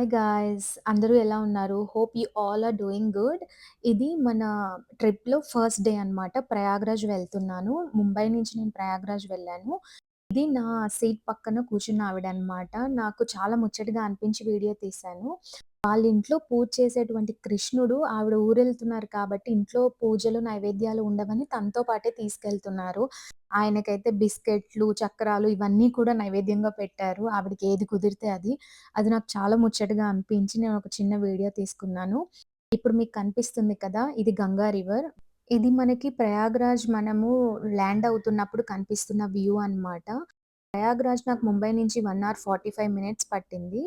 Hi guys అందరూ ఎలా ఉన్నారు? Hope you all are doing good. ఇది మన ట్రిప్‌లో ఫస్ట్ డే అనమాట. ప్రయాగ్‌రాజ్ వెళ్తున్నాను. ముంబై నుంచి నేను ప్రయాగ్‌రాజ్ వెళ్ళాను. ఇది నా సీట్ పక్కన కూర్చున్న ఆవిడ అనమాట నాకు చాలా ముచ్చటగా అనిపించి వీడియో తీశాను. వాళ్ళ ఇంట్లో పూజ చేసేటువంటి కృష్ణుడు ఆవిడ ఊరెళ్తున్నారు కాబట్టి ఇంట్లో పూజలు, నైవేద్యాలు ఉండవని తనతో పాటే తీసుకెళ్తున్నారు. ఆయనకైతే బిస్కెట్‌లు, చక్రాలు ఇవన్నీ కూడా నైవేద్యంగా పెట్టారు. ఆవిడకి ఏది కుదిరితే అది. అది నాకు చాలా ముచ్చటగా అనిపించి నేను ఒక చిన్న వీడియో తీసుకున్నాను. ఇప్పుడు మీకు కనిపిస్తుంది కదా! ఇది గంగా రివర్. ఇది మనకి ప్రయాగ్‌రాజ్ మనము ల్యాండ్ అవుతున్నప్పుడు కనిపిస్తున్న వ్యూ అనమాట. ప్రయాగ్‌రాజ్ నాకు ముంబై నుంచి వన్ అవర్ 45 మినిట్స్ పట్టింది.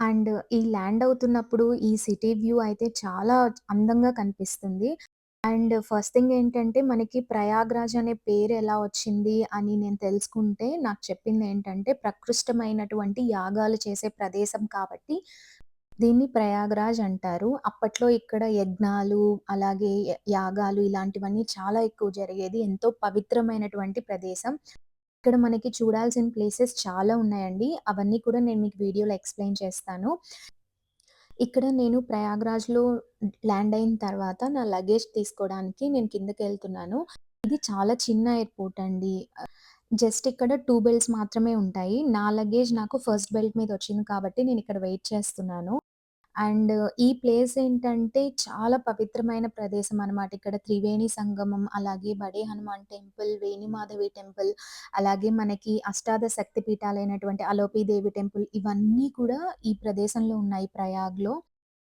అండ్ ఈ ల్యాండ్ అవుతున్నప్పుడు ఈ సిటీ వ్యూ అయితే చాలా అందంగా కనిపిస్తుంది. అండ్ ఫస్ట్ థింగ్ ఏంటంటే మనకి ప్రయాగ్‌రాజ్ అనే పేరు ఎలా వచ్చింది అని నేను తెలుసుకుంటే నాకు చెప్పింది ఏంటంటే ప్రకృష్టమైనటువంటి యాగాలు చేసే ప్రదేశం కాబట్టి దీన్ని ప్రయాగ్‌రాజ్ అంటారు. అప్పట్లో ఇక్కడ యజ్ఞాలు, అలాగే యాగాలు ఇలాంటివన్నీ చాలా ఎక్కువ జరిగేది. ఎంతో పవిత్రమైనటువంటి ప్రదేశం. ఇక్కడ మనకి చూడాల్సిన ప్లేసెస్ చాలా ఉన్నాయండి. అవన్నీ కూడా నేను మీకు వీడియోలో ఎక్స్‌ప్లెయిన్ చేస్తాను. ఇక్కడ నేను ప్రయాగ్‌రాజ్‌లో ల్యాండ్ అయిన తర్వాత నా లగేజ్ తీసుకోవడానికి నేను కిందకి వెళ్తున్నాను ఇది చాలా చిన్న ఎయిర్‌పోర్ట్ అండి. జస్ట్ ఇక్కడ టూ బెల్ట్స్ మాత్రమే ఉంటాయి. నా లగేజ్ నాకు ఫస్ట్ బెల్ట్ మీద వచ్చింది కాబట్టి నేను ఇక్కడ వెయిట్ చేస్తున్నాను. అండ్ ఈ ప్లేస్ ఏంటంటే చాలా పవిత్రమైన ప్రదేశం అనమాట. ఇక్కడ త్రివేణి సంగమం, అలాగే బడే హనుమాన్ టెంపుల్, వేణిమాధవి టెంపుల్, అలాగే మనకి అష్టాదశ శక్తి పీఠాలైనటువంటి అలోపీదేవి టెంపుల్ ఇవన్నీ కూడా ఈ ప్రదేశంలో ఉన్నాయి ప్రయాగ్‌లో.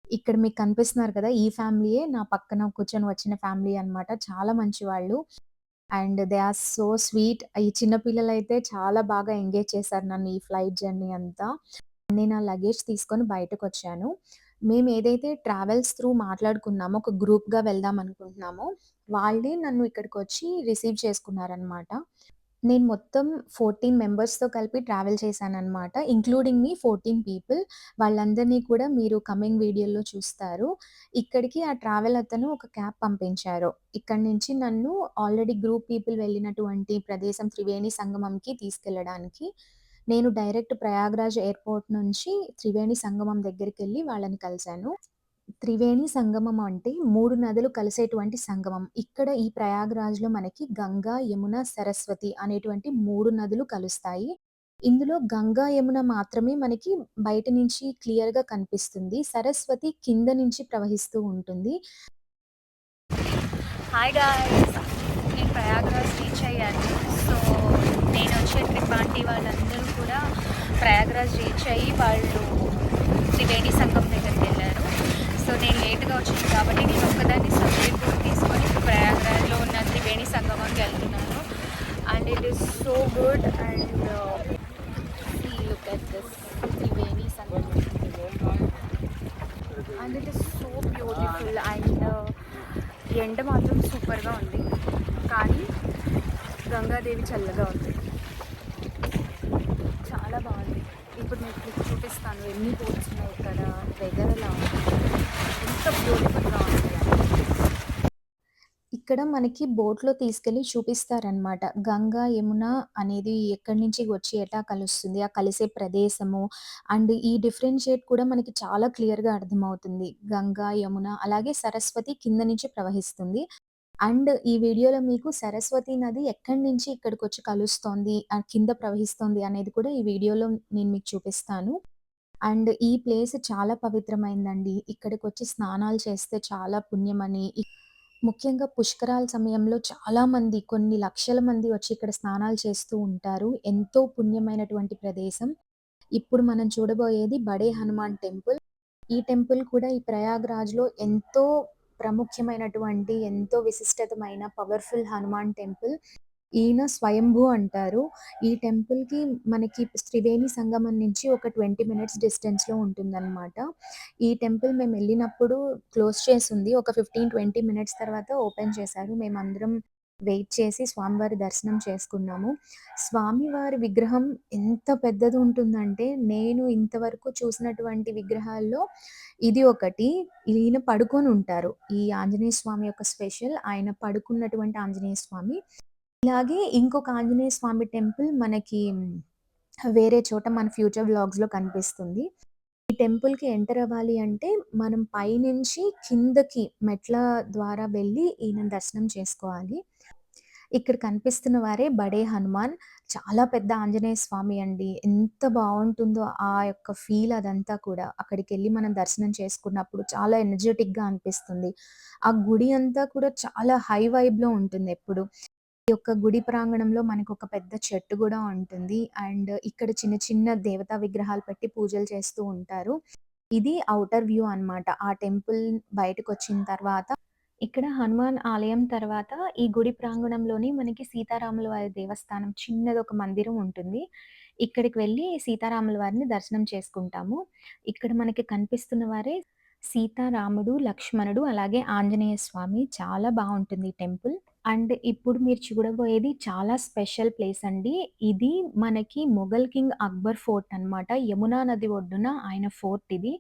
ఇక్కడ మీకు కనిపిస్తున్నారు కదా! ఈ ఫ్యామిలీయే నా పక్కన కూర్చొని వచ్చిన ఫ్యామిలీ అనమాట. చాలా మంచివాళ్ళు. And they are so sweet. ఈ చిన్న పిల్లలైతే చాలా బాగా ఎంగేజ్ చేశారు నన్ను ఈ ఫ్లైట్ జర్నీ అంతా. నేను ఆ లగేజ్ తీసుకొని బయటకు వచ్చాను మేము ఏదైతే ట్రావెల్స్ త్రూ మాట్లాడుకున్నామో ఒక గ్రూప్‌గా వెళ్దాం అనుకుంటున్నామో, వాళ్ళే నన్ను ఇక్కడికి వచ్చి రిసీవ్ చేసుకున్నారనమాట. నేను మొత్తం 14 మెంబర్స్‌తో కలిపి ట్రావెల్ చేశాననమాట. Including me 14 people. వాళ్ళందరినీ కూడా మీరు కమింగ్ వీడియోలో చూస్తారు. ఇక్కడికి ఆ ట్రావెల్ అతను ఒక క్యాబ్ పంపించారు. ఇక్కడి నుంచి నన్ను ఆల్రెడీ గ్రూప్ పీపుల్ వెళ్ళినటువంటి ప్రదేశం త్రివేణి సంగమంకి తీసుకెళ్ళడానికి. నేను డైరెక్ట్ ప్రయాగ్‌రాజ్ ఎయిర్‌పోర్ట్ నుంచి త్రివేణి సంగమం దగ్గరికి వెళ్ళి వాళ్ళని కలిశాను త్రివేణి సంగమం అంటే మూడు నదులు కలిసేటువంటి సంగమం. ఇక్కడ ఈ ప్రయాగ్‌రాజ్‌లో మనకి గంగా, యమున, సరస్వతి అనేటువంటి మూడు నదులు కలుస్తాయి. ఇందులో గంగా, యమున మాత్రమే మనకి బయట నుంచి క్లియర్‌గా కనిపిస్తుంది. సరస్వతి కింద నుంచి ప్రవహిస్తూ ఉంటుంది. హాయ్ గాయ్స్ నేను ప్రయాగ్రాజ్ రీచ్ అయ్యాను సో నేను వచ్చే ట్రిప్ వాళ్ళని ప్రయాగరాజ్ రీచ్ అయ్యి వాళ్ళు త్రివేణి సంఘం దగ్గరికి వెళ్ళారు. సో నేను లేట్గా వచ్చింది కాబట్టి నేను ఒక్కదాన్ని సబ్జెక్ట్ బుక్ తీసుకొని ఇప్పుడు ఉన్న త్రివేణి సంగమంకి వెళ్తున్నాను. And it is so good and look at this Triveni Sangamam and it is so beautiful and ఎండ మాత్రం సూపర్గా ఉంది. కానీ గంగాదేవి చల్లగా ఉంది. చాలా బాగుంది. ఇప్పుడు మీకు క్లిక్ చూపిస్తాను. ఎన్ని బోట్స్ ఉన్నాయి ఇక్కడ? వెదర్ ఎలా ఉంది? ఎంత బ్యూటిఫుల్గా ఉంది ఇక్కడ మనకి బోట్‌లో తీసుకెళ్ళి చూపిస్తారనమాట. గంగా, యమున అనేది ఎక్కడి నుంచి వచ్చి ఎటా కలుస్తుంది, ఆ కలిసే ప్రదేశము. అండ్ ఈ డిఫరెన్షియేట్ కూడా మనకి చాలా క్లియర్‌గా అర్థమవుతుంది. గంగా, యమున అలాగే సరస్వతి కింద నుంచి ప్రవహిస్తుంది. అండ్ ఈ వీడియోలో మీకు సరస్వతి నది ఎక్కడి నుంచి ఇక్కడికి వచ్చి కలుస్తోంది, కింద ప్రవహిస్తోంది అనేది కూడా ఈ వీడియోలో నేను మీకు చూపిస్తాను. అండ్ ఈ ప్లేస్ చాలా పవిత్రమైందండి. ఇక్కడికొచ్చి స్నానాలు చేస్తే చాలా పుణ్యమని ముఖ్యంగా పుష్కరాల సమయంలో చాలా మంది కొన్ని లక్షల మంది వచ్చి ఇక్కడ స్నానాలు చేస్తూ ఉంటారు. ఎంతో పుణ్యమైనటువంటి ప్రదేశం. ఇప్పుడు మనం చూడబోయేది బడే హనుమాన్ టెంపుల్. ఈ టెంపుల్ కూడా ఈ ప్రయాగ్‌రాజ్‌లో ఎంతో ప్రముఖమైనటువంటి ఎంతో విశిష్టతమైన పవర్‌ఫుల్ హనుమాన్ టెంపుల్. ఈయన స్వయంభూ అంటారు. ఈ టెంపుల్‌కి మనకి త్రివేణి సంగమం నుంచి ఒక 20 మినిట్స్ డిస్టెన్స్‌లో ఉంటుందన్నమాట ఈ టెంపుల్ మేము వెళ్ళినప్పుడు క్లోజ్ చేసింది ఒక 15, 20 మినిట్స్ తర్వాత ఓపెన్ చేశారు. మేమందరం వెయిట్ చేసి స్వామివారి దర్శనం చేసుకున్నాము. స్వామివారి విగ్రహం ఎంత పెద్దది ఉంటుందంటే, నేను ఇంతవరకు చూసినటువంటి విగ్రహాల్లో ఇది ఒకటి. ఈయన పడుకొని ఉంటారు ఈ ఆంజనేయ స్వామి యొక్క స్పెషల్ ఆయన పడుకున్నటువంటి ఆంజనేయ స్వామి. ఇలాగే ఇంకొక ఆంజనేయ స్వామి టెంపుల్ మనకి వేరే చోట మన ఫ్యూచర్ వ్లాగ్స్‌లో కనిపిస్తుంది. ఈ టెంపుల్‌కి ఎంటర్ అవ్వాలి అంటే, మనం పైనుంచి కిందకి మెట్ల ద్వారా వెళ్ళి ఈయన దర్శనం చేసుకోవాలి. ఇక్కడ కనిపిస్తున్న వారే బడే హనుమాన్. చాలా పెద్ద ఆంజనేయ స్వామి అండి. ఎంత బాగుంటుందో ఆ యొక్క ఫీల్ అదంతా కూడా. అక్కడికి వెళ్ళి మనం దర్శనం చేసుకున్నప్పుడు చాలా ఎనర్జిటిక్‌గా అనిపిస్తుంది. ఆ గుడి అంతా కూడా చాలా హై వైబ్‌లో ఉంటుంది ఎప్పుడు యొక్క గుడి ప్రాంగణంలో మనకు ఒక పెద్ద చెట్టు కూడా ఉంటుంది. అండ్ ఇక్కడ చిన్న చిన్న దేవతా విగ్రహాలు పెట్టి పూజలు చేస్తూ ఉంటారు. ఇది ఔటర్ వ్యూ అనమాట. ఆ టెంపుల్ బయటకు వచ్చిన తర్వాత ఇక్కడ హనుమాన్ ఆలయం తర్వాత ఈ గుడి ప్రాంగణంలోని మనకి సీతారాముల వారి దేవస్థానం చిన్నది ఒక మందిరం ఉంటుంది. ఇక్కడికి వెళ్ళి సీతారాముల వారిని దర్శనం చేసుకుంటాము. ఇక్కడ మనకి కనిపిస్తున్న వారే సీతారాముడు లక్ష్మణుడు అలాగే ఆంజనేయ స్వామి. చాలా బాగుంటుంది ఈ టెంపుల్. అండ్ ఇప్పుడు మీరు చూడబోయేది చాలా స్పెషల్ ప్లేస్ అండి. ఇది మనకి మొఘల్ కింగ్ అక్బర్ ఫోర్ట్ అనమాట. యమునా నది ఒడ్డున ఆయన ఫోర్ట్ ఇది.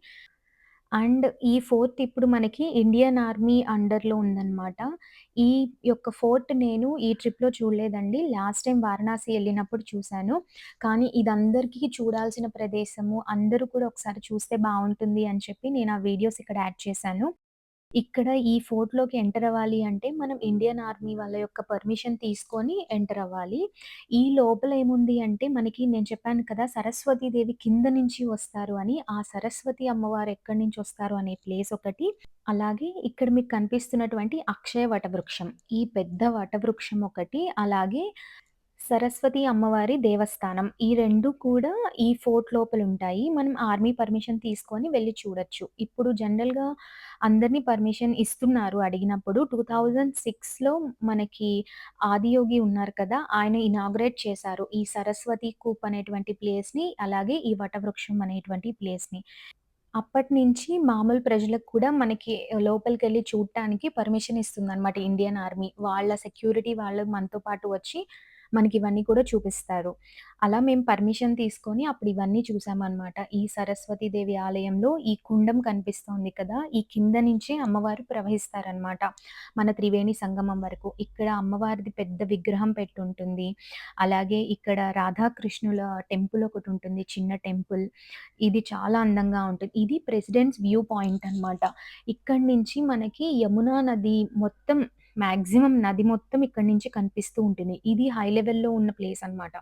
అండ్ ఈ ఫోర్ట్ ఇప్పుడు మనకి ఇండియన్ ఆర్మీ అండర్‌లో ఉందనమాట. ఈ యొక్క ఫోర్ట్ నేను ఈ ట్రిప్‌లో చూడలేదండి. లాస్ట్ టైం వారణాసి ఎళ్ళినప్పుడు చూశాను కానీ ఇదందరికీ చూడాల్సిన ప్రదేశము. అందరూ కూడా ఒకసారి చూస్తే బావుంటుంది అని చెప్పి నేను ఆ వీడియోస్ ఇక్కడ యాడ్ చేశాను. ఇక్కడ ఈ ఫోర్ట్‌లోకి ఎంటర్ అవ్వాలి అంటే మనం ఇండియన్ ఆర్మీ వాళ్ళ యొక్క పర్మిషన్ తీసుకొని ఎంటర్ అవ్వాలి. ఈ లోపల ఏముంది అంటే మనకి నేను చెప్పాను కదా! సరస్వతి దేవి కింద నుంచి వస్తారు అని. ఆ సరస్వతి అమ్మవారు ఎక్కడి నుంచి వస్తారు అనే ప్లేస్ ఒకటి. అలాగే ఇక్కడ మీకు కనిపిస్తున్నటువంటి అక్షయ వటవృక్షం. ఈ పెద్ద వటవృక్షం ఒకటి. అలాగే సరస్వతి అమ్మవారి దేవస్థానం. ఈ రెండు కూడా ఈ ఫోర్ట్ లోపల ఉంటాయి మనం ఆర్మీ పర్మిషన్ తీసుకొని వెళ్ళి చూడొచ్చు. ఇప్పుడు జనరల్‌గా అందరిని పర్మిషన్ ఇస్తున్నారు అడిగినప్పుడు. 2006లో మనకి ఆదియోగి ఉన్నారు కదా! ఆయన ఇనాగ్రేట్ చేశారు. ఈ సరస్వతి కూప్ అనేటువంటి ప్లేస్‌ని, అలాగే ఈ వటవృక్షం అనేటువంటి ప్లేస్‌ని. అప్పటినుంచి మామూలు ప్రజలకు కూడా మనకి లోపలికి వెళ్ళి చూడటానికి పర్మిషన్ ఇస్తుంది అనమాట ఇండియన్ ఆర్మీ. వాళ్ళ సెక్యూరిటీ వాళ్ళు మనతో పాటు వచ్చి మనకి ఇవన్నీ కూడా చూపిస్తారు. అలా మేము పర్మిషన్ తీసుకొని అప్పుడు ఇవన్నీ చూసామన్నమాట ఈ సరస్వతి దేవి ఆలయంలో ఈ కుండం కనిపిస్తోంది కదా! ఈ కింద నుంచే అమ్మవారు ప్రవహిస్తారనమాట. మన త్రివేణి సంగమం వరకు. ఇక్కడ అమ్మవారిది పెద్ద విగ్రహం పెట్టుంటుంది. అలాగే ఇక్కడ రాధాకృష్ణుల టెంపుల్ ఒకటి ఉంటుంది చిన్న టెంపుల్. ఇది చాలా అందంగా ఉంటుంది. ఇది ప్రెసిడెంట్స్ వ్యూ పాయింట్ అనమాట. ఇక్కడి నుంచి మనకి యమునా నది మొత్తం మాక్సిమం నది మొత్తం ఇక్కడి నుంచి కనిపిస్తూ ఉంటుంది. ఇది హై లెవెల్‌లో ఉన్న ప్లేస్ అనమాట.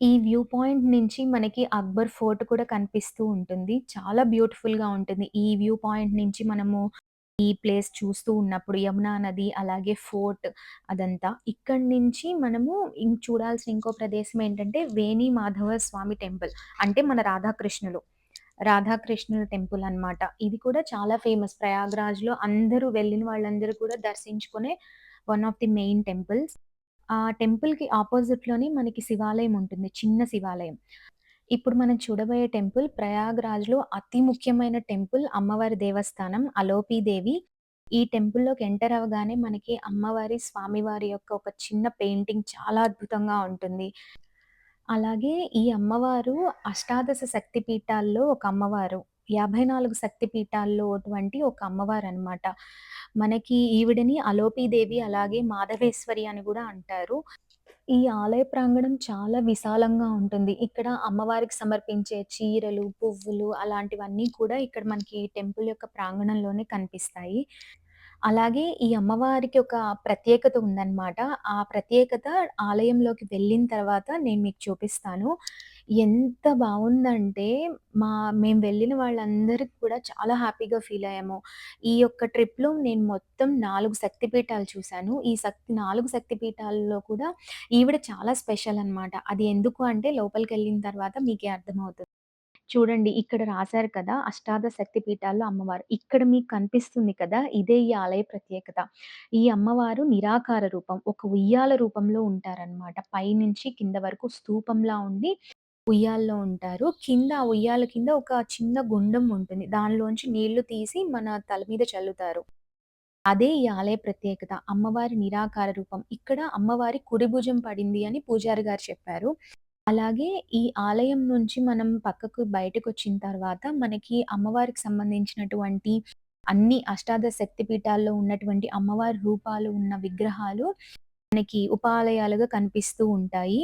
ఈ వ్యూ పాయింట్ నుంచి మనకి అక్బర్ ఫోర్ట్ కూడా కనిపిస్తూ ఉంటుంది. చాలా బ్యూటిఫుల్‌గా ఉంటుంది. ఈ వ్యూ పాయింట్ నుంచి మనము ఈ ప్లేస్ చూస్తూ ఉన్నప్పుడు యమునా నది, అలాగే ఫోర్ట్ అదంతా. ఇక్కడి నుంచి మనము చూడాల్సిన ఇంకో ప్రదేశం ఏంటంటే వేణి మాధవ స్వామి టెంపుల్. అంటే మన రాధాకృష్ణులు. రాధాకృష్ణుల టెంపుల్ అనమాట. ఇది కూడా చాలా ఫేమస్. ప్రయాగ్‌రాజ్‌లో అందరూ వెళ్ళిన వాళ్ళందరూ కూడా దర్శించుకునే one of the main temples. ఆ టెంపుల్‌కి అపోజిట్‌లోనే మనకి శివాలయం ఉంటుంది. చిన్న శివాలయం. ఇప్పుడు మనం చూడబోయే టెంపుల్ ప్రయాగ్‌రాజ్‌లో అతి ముఖ్యమైన టెంపుల్ అమ్మవారి దేవస్థానం అలోపి దేవి. ఈ టెంపుల్‌లోకి ఎంటర్ అవగానే మనకి అమ్మవారి, స్వామివారి యొక్క ఒక చిన్న పెయింటింగ్ చాలా అద్భుతంగా ఉంటుంది. అలాగే ఈ అమ్మవారు అష్టాదశ శక్తి పీఠాల్లో ఒక అమ్మవారు. 54 శక్తి పీఠాల్లో అటువంటి ఒక అమ్మవారనమాట. మనకి ఈవిడని అలోపి దేవి అలాగే మాధవేశ్వరి అని గూడా అంటారు. ఈ ఆలయ ప్రాంగణం చాలా విశాలంగా ఉంటుంది. ఇక్కడ అమ్మవారికి సమర్పించే చీరలు, పువ్వులు అలాంటివన్నీ కూడా ఇక్కడ మనకి టెంపుల్ యొక్క ప్రాంగణంలోనే కనిపిస్తాయి. అలాగే ఈ అమ్మవారికి ఒక ప్రత్యేకత ఉందన్నమాట ఆ ప్రత్యేకత ఆలయంలోకి వెళ్ళిన తర్వాత నేను మీకు చూపిస్తాను. ఎంత బావుందంటే మా మేము వెళ్ళిన వాళ్ళందరికి కూడా చాలా హ్యాపీగా ఫీల్ అయ్యాము. ఈ యొక్క ట్రిప్‌లో నేను మొత్తం 4 శక్తి పీఠాలు చూసాను. ఈ శక్తి 4 శక్తి పీఠాల్లో కూడా ఈవిడ చాలా స్పెషల్ అనమాట. అది ఎందుకు అంటే లోపలికెళ్ళిన తర్వాత మీకే అర్థమవుతుంది. చూడండి ఇక్కడ రాశారు కదా! అష్టాద శక్తి పీఠాల్లో అమ్మవారు. ఇక్కడ మీకు కనిపిస్తుంది కదా! ఇదే ఈ ఆలయ ప్రత్యేకత. ఈ అమ్మవారు నిరాకార రూపం. ఒక ఉయ్యాల రూపంలో ఉంటారనమాట. పైనుంచి కింద వరకు స్తూపంలా ఉండి ఉయ్యాల్లో ఉంటారు. కింద ఆ ఉయ్యాల కింద ఒక చిన్న గుండం ఉంటుంది. దానిలోంచి నీళ్ళు తీసి మన తల మీద చల్లుతారు. అదే ఈ ఆలయ ప్రత్యేకత. అమ్మవారి నిరాకార రూపం. ఇక్కడ అమ్మవారి కుడి భుజం పడింది అని పూజారి గారు చెప్పారు. అలాగే ఈ ఆలయం నుంచి మనం పక్కకు బయటకు వచ్చిన తర్వాత మనకి అమ్మవారికి సంబంధించినటువంటి అన్ని అష్టాదశ శక్తి పీఠాల్లో ఉన్నటువంటి అమ్మవారి రూపాలు ఉన్న విగ్రహాలు మనకి ఉపాలయాలుగా కనిపిస్తూ ఉంటాయి.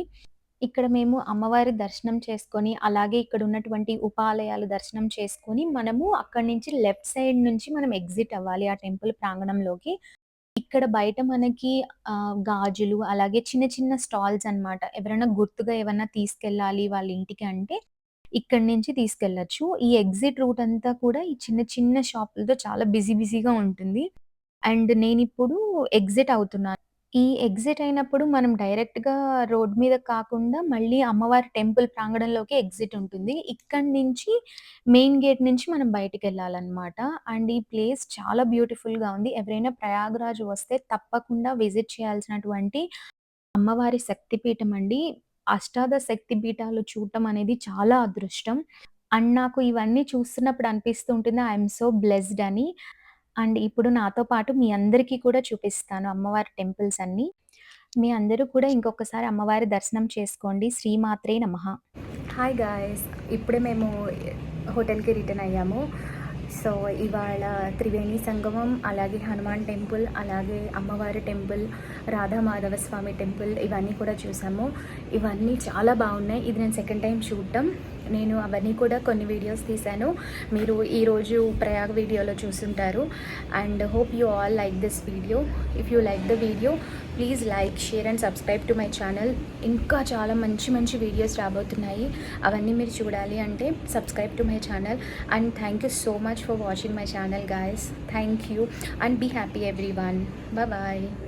ఇక్కడ మేము అమ్మవారి దర్శనం చేసుకొని, అలాగే ఇక్కడ ఉన్నటువంటి ఉపాలయాలు దర్శనం చేసుకొని, మనము అక్కడి నుంచి లెఫ్ట్ సైడ్ నుంచి మనం ఎగ్జిట్ అవ్వాలి ఆ టెంపుల్ ప్రాంగణంలోకి. ఇక్కడ బయట మనకి ఆ గాజులు అలాగే చిన్న చిన్న స్టాల్స్ అన్నమాట. ఎవరైనా గుర్తుగా ఏమన్నా తీసుకెళ్ళాలి వాళ్ళ ఇంటికి అంటే, ఇక్కడి నుంచి తీసుకెళ్ళొచ్చు. ఈ ఎగ్జిట్ రూట్ అంతా కూడా ఈ చిన్న చిన్న షాపులతో చాలా బిజీ బిజీగా ఉంటుంది. అండ్ నేనిప్పుడు ఎగ్జిట్ అవుతున్నాను. ఈ ఎగ్జిట్ అయినప్పుడు మనం డైరెక్ట్‌గా రోడ్ మీద కాకుండా మళ్ళీ అమ్మవారి టెంపుల్ ప్రాంగణంలోకి ఎగ్జిట్ ఉంటుంది. ఇక్కడి నుంచి మెయిన్ గేట్ నుంచి మనం బయటికెళ్ళాలన్నమాట. అండ్ ఈ ప్లేస్ చాలా బ్యూటిఫుల్‌గా ఉంది. ఎవరైనా ప్రయాగరాజ్ వస్తే తప్పకుండా విజిట్ చేయాల్సినటువంటి అమ్మవారి శక్తిపీఠం అండి. అష్టాదశ శక్తి పీఠాలు చూడటం అనేది చాలా అదృష్టం. అండ్ నాకు ఇవన్నీ చూస్తున్నప్పుడు అనిపిస్తూ ఉంటుంది ఐ యామ్ సో బ్లెస్డ్ అని. అండ్ ఇప్పుడు నాతో పాటు మీ అందరికీ కూడా చూపిస్తాను అమ్మవారి టెంపుల్స్ అన్నీ. మీ అందరూ కూడా ఇంకొకసారి అమ్మవారి దర్శనం చేసుకోండి. శ్రీమాత్రే నమ హాయ్ గాయ్స్ ఇప్పుడే మేము హోటల్‌కి రిటర్న్ అయ్యాము. సో, ఇవాళ త్రివేణి సంగమం, అలాగే హనుమాన్ టెంపుల్, అలాగే అమ్మవారి టెంపుల్, రాధామాధవ స్వామి టెంపుల్ ఇవన్నీ కూడా చూసాము. ఇవన్నీ చాలా బాగున్నాయి. ఇది నేను సెకండ్ టైం చూడటం. నేను అవన్నీ కూడా కొన్ని వీడియోస్ తీశాను. మీరు ఈరోజు ప్రయాగ్ వీడియోలో చూసుంటారు. And hope you all like this video. If you like the video please like, share and subscribe to my channel. ఇంకా చాలా మంచి మంచి వీడియోస్ రాబోతున్నాయి. అవన్నీ మీరు చూడాలి అంటే subscribe to my channel. And thank you so much for watching my channel guys thank you and be happy everyone bye.